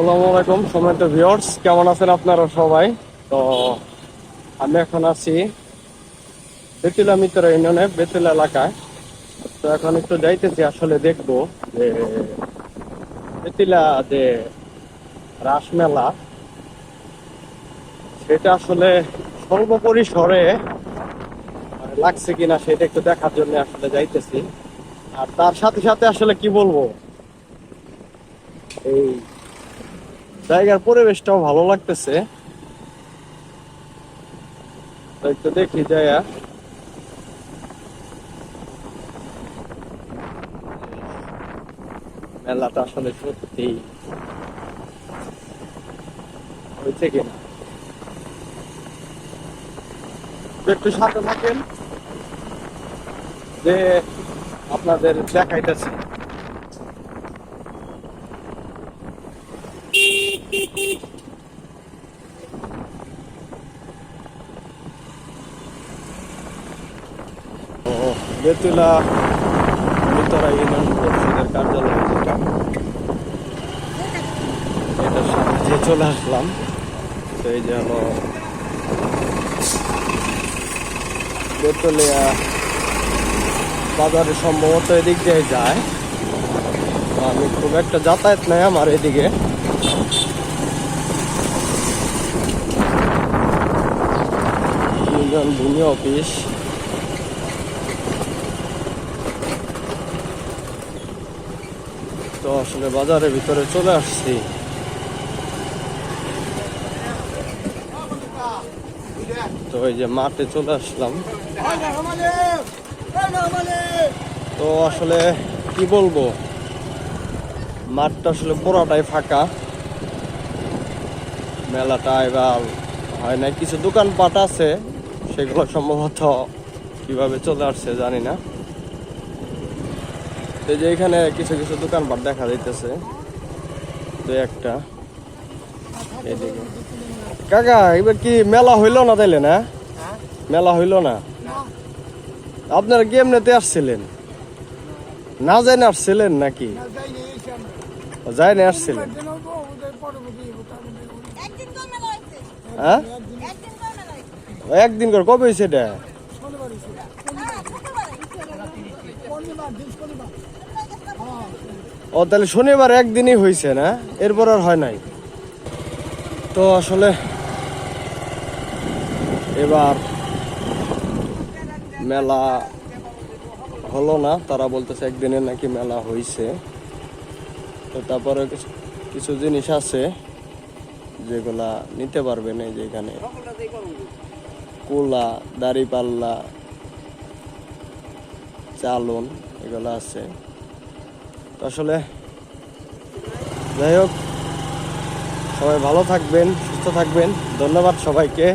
আসসালামু আলাইকুম সময়ত ভিউয়ার্স কেমন আছেন আপনারা সবাই? তো আমি এখন আছি বেতুলা মিত্র ইউনিয়নে বেতুলা এলাকায়। তো এখন একটু যাইতেছি, আসলে দেখব যে বেতুলা যে রাসমেলা সেটা আসলে স্বল্প পরিসরে মানে লাগছে কিনা সেটা একটু দেখার জন্য আসলে যাইতেছি। আর তার সাথে সাথে আসলে কি বলব? এই জায়গার পরিবেশটাও ভালো লাগতেছে। একটু দেখি জায়গা। মেলাটা আসলে সত্যি হয়েছে কিনা। একটু সাথে থাকেন যে আপনাদের দেখাইতেছে ও বেতুলা, ভিতরা ইউনিয়ন পরিষদের কার্যালয় যেটা, এটার দিয়ে চলে আসলাম। এই যে হলো বাজারে সম্ভবত এদিক দিয়ে যায়। আমি খুব একটা যাতায়াত নাই আমার এদিকে। ইউনিয়ন ভূমি অফিস। তো আসলে বাজারের ভিতরে চলে আসছি। তো এই যে মাঠে চলে আসলাম। তো আসলে কি বলব? মাঠটা আসলে পুরোটাই ফাঁকা। মেলাটা এবার হয় না কিছু দোকানপাট আছে। সেগুলো সম্ভবত কীভাবে চলে আসছে জানি না। তো এই যে এখানে কিছু কিছু দোকানপাট দেখা যাইতেছে। তো একটা। এদিকে। কাকা এবার কি মেলা হইল না তাইলে না? মেলা হইল না? আপনারা গেম নিতে আসছিলেন? না যাই না আসছিলেন। নাকি যাই না আসছিলেন হ্যাঁ একদিন করে মেলা হয়েছে একদিন করে, কবে হয়েছে এটা? ও, তাহলে শনিবার একদিনই হয়েছে না? এরপর আর হয় নাই। তো আসলে এবার মেলা হলো না, তারা বলতেছে একদিনে নাকি মেলা হয়েছে। তো তারপরে কিছু- জিনিস আছে যেগুলা নিতে পারবেন এই যে এখানে। কোলা দাড়িপাল্লা চালন, এগুলো আছে। তো আসলে যাই হোক, সবাই ভালো থাকবেন, সুস্থ থাকবেন। ধন্যবাদ সবাইকে।